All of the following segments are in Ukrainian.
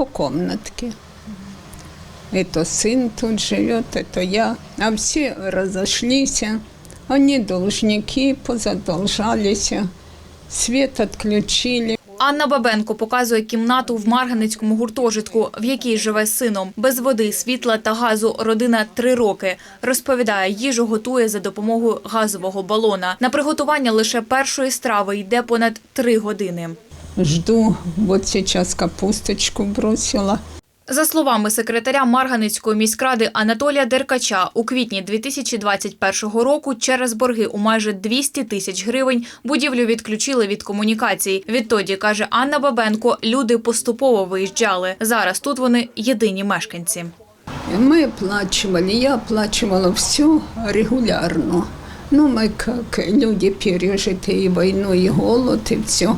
по комнатке. Это сын тут живет, это я. А все разошлись. Они должники, позадолжались. Свет отключили. Анна Бабенко показує кімнату в Марганицькому гуртожитку, в якій живе з сином. Без води, світла та газу родина три роки. Розповідає, їжу готує за допомогою газового балона. На приготування лише першої страви йде понад три години. Жду, вот сейчас капусточку бросила. За словами секретаря Марганицької міськради Анатолія Деркача, у квітні 2021 року через борги у майже 200 тисяч гривень будівлю відключили від комунікацій. Відтоді, каже Анна Бабенко, люди поступово виїжджали. Зараз тут вони єдині мешканці. Мы оплачивали, я оплачивала все регулярно. Ну, мы как люди, пережитые войну и голод, и все.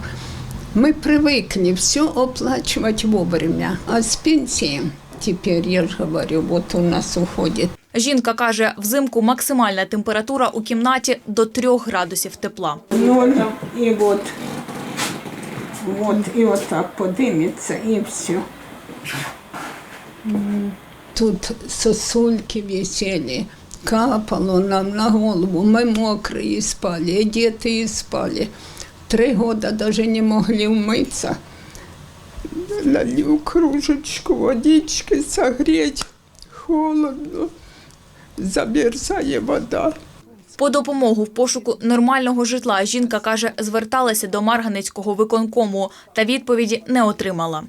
Мы привыкли все оплачивать вовремя. А с пенсии теперь, я же говорю, вот у нас уходит Жінка каже, взимку максимальна температура у кімнаті до 3 градусів тепла. ноль, и вот, вот, и вот так подымется, и все. Тут сосульки висели, капало нам на голову, мы мокрые спали, и дети спали. Три года даже не могли умыться. Налью кружечку водички согреть, холодно, замерзає вода. По допомогу в пошуку нормального житла жінка каже, зверталася до Марганицького виконкому та відповіді не отримала.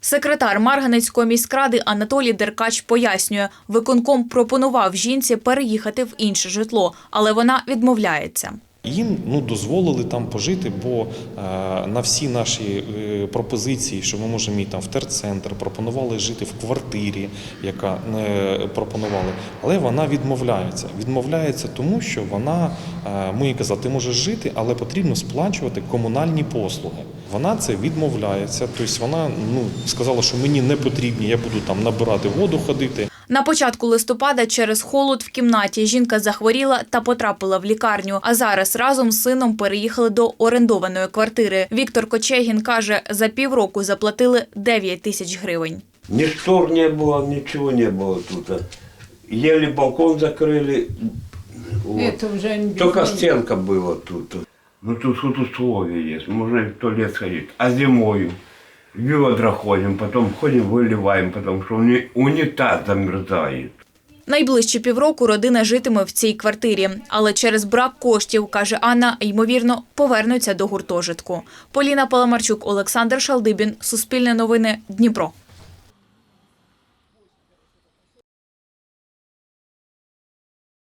Секретар Марганицької міськради Анатолій Деркач пояснює, виконком пропонував жінці переїхати в інше житло, але вона відмовляється. Їм ну дозволили там пожити, бо е, на всі наші е, пропозиції, що ми можемо йти там в терцентр, пропонували жити в квартирі, яка не пропонували, але вона відмовляється. Відмовляється тому, що вона е, ми їй казали, ти можеш жити, але потрібно сплачувати комунальні послуги. Вона це відмовляється. Тобто вона ну сказала, що мені не потрібні, я буду там набирати воду, ходити. На початку листопада через холод в кімнаті жінка захворіла та потрапила в лікарню. А зараз разом з сином переїхали до орендованої квартири. Віктор Кочегін каже, за півроку заплатили 9 тисяч гривень. Ни штор не было, ничего не было тут. Еле балкон закрыли. Вот. Это уже Только стенка была тут. Ну тут тут условия есть, можно и в туалет сходить. А зимою в ходимо, потім потом виливаємо, потому что уни- унитаз. Найближчі півроку родина житиме в цій квартирі, але через брак коштів, каже Анна, ймовірно, повернуться до гуртожитку. Поліна Паламарчук, Олександр Шалдибін, Суспільне новини, Дніпро.